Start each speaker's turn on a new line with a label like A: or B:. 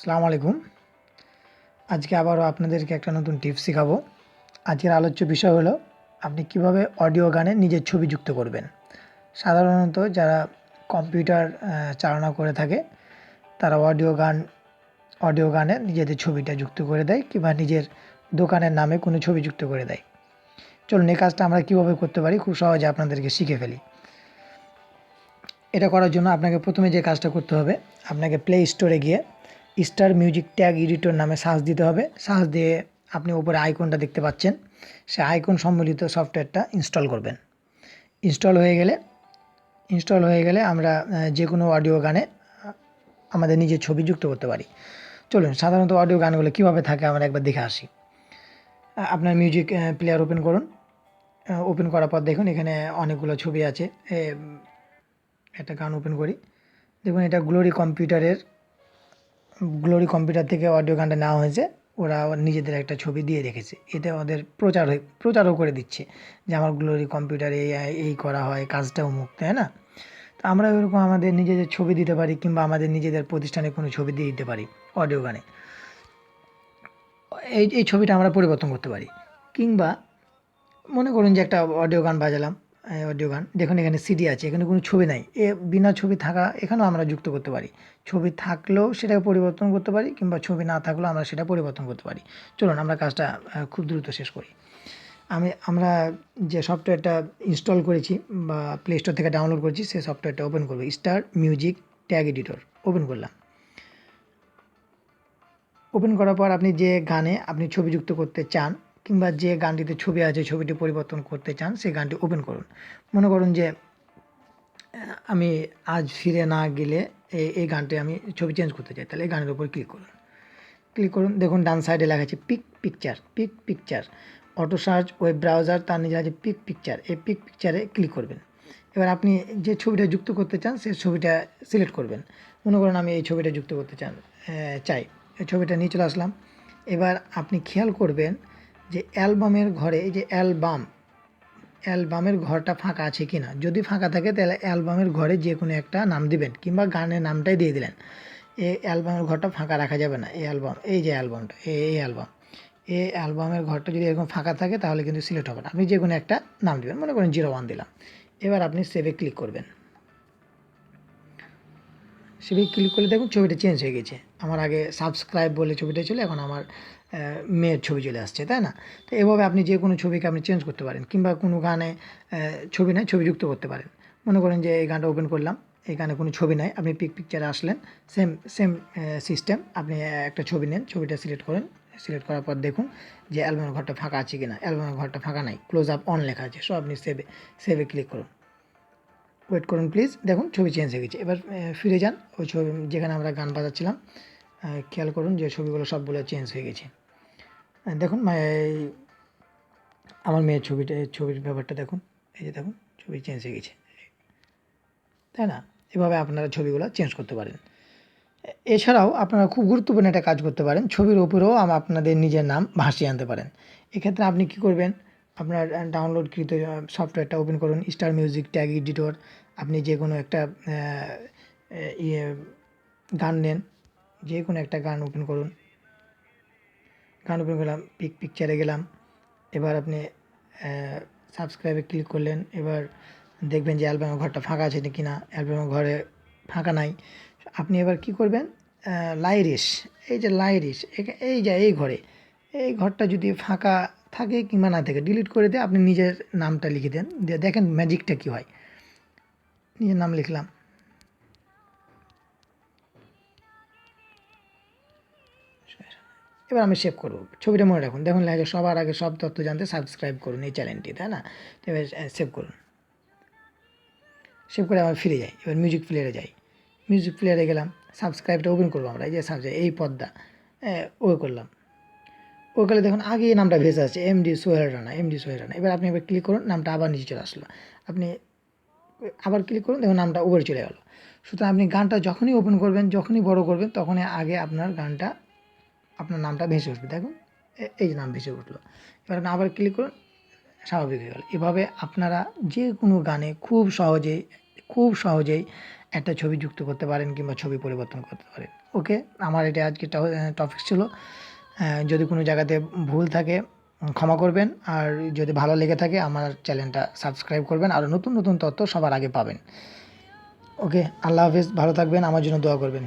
A: সালাম আলাইকুম। আজকে আবারও আপনাদেরকে একটা নতুন টিপস শেখাবো। আজকের আলোচ্য বিষয় হলো, আপনি কীভাবে অডিও গানে নিজের ছবি যুক্ত করবেন। সাধারণত যারা কম্পিউটার চালনা করে থাকে, তারা অডিও গান, অডিও গানে নিজেদের ছবিটা যুক্ত করে দেয় কিংবা নিজের দোকানের নামে কোনো ছবি যুক্ত করে দেয়। চলুন, এই কাজটা আমরা কীভাবে করতে পারি খুব সহজে আপনাদেরকে শিখে ফেলি। এটা করার জন্য আপনাকে প্রথমে যে কাজটা করতে হবে, আপনাকে প্লে স্টোরে গিয়ে স্টার মিউজিক ট্যাগ এডিটর নামে সার্চ দিতে হবে। সার্চ দিয়ে আপনি উপরে আইকনটা দেখতে পাচ্ছেন। সে আইকন সম্বলিত সফটওয়্যারটা ইনস্টল করবেন। ইনস্টল হয়ে গেলে, ইনস্টল হয়ে গেলে আমরা যে কোনো অডিও গানে আমাদের নিজের ছবি যুক্ত করতে পারি। চলুন, সাধারণত অডিও গানগুলো কীভাবে থাকে আমরা একবার দেখে আসি। আপনার মিউজিক প্লেয়ার ওপেন করুন। ওপেন করার পর দেখুন এখানে অনেকগুলো ছবি আছে। একটা গান ওপেন করি। দেখুন, এটা গ্লোরি কম্পিউটারের গ্লোরি কম্পিউটার থেকে অডিও গানটা নেওয়া হয়েছে। ওরা নিজেদের একটা ছবি দিয়ে রেখেছে। এতে ওদের প্রচার হয়ে, প্রচারও করে দিচ্ছে যে আমার গ্লোরি কম্পিউটারে এই এই করা হয়, কাজটাও মুখ তাই না? তো আমরা এরকম আমাদের নিজেদের ছবি দিতে পারি কিংবা আমাদের নিজেদের প্রতিষ্ঠানে কোনো ছবি দিয়ে দিতে পারি অডিও গানে। এই এই ছবিটা আমরা পরিবর্তন করতে পারি। কিংবা মনে করুন যে একটা অডিও গান বাজালাম। অডিও গান। দেখুন, এখানে সিডি আছে, এখানে কোনো ছবি নাই। এ বিনা ছবি থাকা, এখানেও আমরা যুক্ত করতে পারি। ছবি থাকলেও সেটাকে পরিবর্তন করতে পারি, কিংবা ছবি না থাকলেও আমরা সেটা পরিবর্তন করতে পারি। চলুন, আমরা কাজটা খুব দ্রুত শেষ করি। আমি, আমরা যে সফটওয়্যারটা ইনস্টল করেছি, বা প্লে স্টোর থেকে ডাউনলোড করেছি, সেই সফটওয়্যারটা ওপেন করব। Star music tag editor open করলাম। ওপেন করার পর আপনি যে গানে আপনি ছবি যুক্ত করতে চান কিংবা যে গানটিতে ছবি আছে, ছবিটি পরিবর্তন করতে চান, সেই গানটি ওপেন করুন। মনে করুন যে আমি আজ ফিরে না গেলে এই গানটি আমি ছবি চেঞ্জ করতে চাই, তাহলে এই গানের উপর ক্লিক করুন। ক্লিক করুন, দেখুন ডান সাইডে লেখা আছে pick picture pick picture auto search web browser তার নিজে আছে পিক পিকচার এই পিক পিকচারে ক্লিক করবেন। এবার আপনি যে ছবিটা যুক্ত করতে চান, সেই ছবিটা সিলেক্ট করবেন। মনে করুন আমি এই ছবিটা যুক্ত করতে চান চাই। এই ছবিটা নিয়ে চলে আসলাম। এবার আপনি খেয়াল করবেন যে অ্যালবামের ঘরে, এই যে অ্যালবাম, অ্যালবামের ঘরটা ফাঁকা আছে কি না? যদি ফাঁকা থাকে, তাহলে অ্যালবামের ঘরে যে কোনো একটা নাম দিবেন কিংবা গানের নামটাই দিয়ে দিলেন। এই অ্যালবামের ঘরটা ফাঁকা রাখা যাবে না। এই অ্যালবাম, এই যে অ্যালবামটা এই অ্যালবাম। এই অ্যালবামের ঘরটা যদি এরকম ফাঁকা থাকে, তাহলে কিন্তু সিলেক্ট হবে না। আপনি যে কোনো একটা নাম দিবেন। মনে করেন জিরো ওয়ান দিলাম। এবার আপনি সেভে ক্লিক করবেন। সেভে ক্লিক করলে দেখুন ছবিটা চেঞ্জ হয়ে গেছে। আমার আগে সাবস্ক্রাইব বলে ছবিটা ছিল, এখন আমার মেয়ের ছবি চলে আসছে, তাই না? তো এভাবে আপনি যে কোনো ছবিকে আপনি চেঞ্জ করতে পারেন, কিংবা কোনো গানে ছবি নেয় ছবি যুক্ত করতে পারেন। মনে করেন যে এই গানটা ওপেন করলাম, এই গানে কোনো ছবি নাই, আপনি পিক পিকচারে আসলেন সেম সেম সিস্টেম আপনি একটা ছবি নেন, ছবিটা সিলেক্ট করেন সিলেক্ট করার পর দেখুন যে অ্যালবামের ঘরটা ফাঁকা আছে কি না অ্যালবামের ঘরটা ফাঁকা নাই ক্লোজ আপ অন লেখা আছে সো আপনি সেভে সেভে ক্লিক করুন। ওয়েট করুন প্লিজ দেখুন ছবি চেঞ্জ হয়ে গেছে। এবার ফিরে যান, ওই ছবি, যেখানে আমরা গান বাজাচ্ছিলাম খেয়াল করুন যে ছবিগুলো সবগুলো চেঞ্জ হয়ে গেছে। দেখুন এই আমার মেয়ের ছবিটা ছবির ব্যাপারটা দেখুন, এই যে দেখুন, ছবি চেঞ্জ হয়ে গেছে। তাই না? এভাবে আপনারা ছবিগুলো চেঞ্জ করতে পারেন। এছাড়াও আপনারা খুব গুরুত্বপূর্ণ একটা কাজ করতে পারেন, ছবির উপরেও আপনাদের নিজের নাম ভাসিয়ে আনতে পারেন। এক্ষেত্রে আপনি কি করবেন, আপনার ডাউনলোডকৃত সফটওয়্যারটা ওপেন করুন স্টার মিউজিক ট্যাগ এডিটর আপনি যে কোনো একটা ইয়ে গান নেন, যে কোনো একটা গান ওপেন করুন। গান ওপেন করলাম পিক পিকচারে গেলাম। এবার আপনি সাবস্ক্রাইবে ক্লিক করলেন। এবার দেখবেন যে অ্যালবামের ঘরটা ফাঁকা আছে কি না অ্যালবামের ঘরে ফাঁকা নাই। আপনি এবার কি করবেন? লাইরিস এই যে লাইরিস এই যে এই ঘরে, এই ঘরটা যদি ফাঁকা থাকে কিংবা না থাকে ডিলিট করে দিয়ে আপনি নিজের নামটা লিখে দেন। দিয়ে দেখেন ম্যাজিকটা কী হয়। নিজের নাম লিখলাম। এবার আমি সেভ করব। ছবিটা মনে রাখুন। দেখুন আছে, সবার আগে সব তথ্য জানতে সাবস্ক্রাইব করুন এই চ্যানেলটি তাই না? এবার সেভ করুন। সেভ করে আবার ফিরে যাই। এবার মিউজিক প্লেয়ারে যাই। মিউজিক প্লেয়ারে গেলাম। সাবস্ক্রাইবটা ওপেন করব আমরা। এই যে সাবস্ক্রাইব এই পদ্মা। ও করলাম। ও করলে দেখুন আগে নামটা ভেসে আছে M D Sohel Rana M D Sohel Rana এবার আপনি এবার ক্লিক করুন নামটা আবার নিচে চলে আসলো। আপনি আবার ক্লিক করুন দেখুন নামটা উপরে চলে গেল। সুতরাং আপনি গানটা যখনই ওপেন করবেন যখনই বড় করবেন তখনই আগে আপনার গানটা আপনার নামটা ভেসে উঠবে, দেখুন। এই নাম ভেসে উঠল। এবার আবার ক্লিক করুন, স্বাভাবিক হয়ে গেল। এভাবে আপনারা যে কোনো গানে খুব সহজেই খুব সহজেই একটা ছবি যুক্ত করতে পারেন কিংবা ছবি পরিবর্তন করতে পারেন। ওকে? আমার এটা আজকে টপিক ছিল। যদি কোনো জায়গাতে ভুল থাকে, ক্ষমা করবেন। আর যদি ভালো লেগে থাকে, আমার চ্যানেলটা সাবস্ক্রাইব করবেন। আর নতুন নতুন তথ্য সবার আগে পাবেন। ওকে? আল্লাহ হাফিজ, ভালো থাকবেন। আমার জন্য দোয়া করবেন।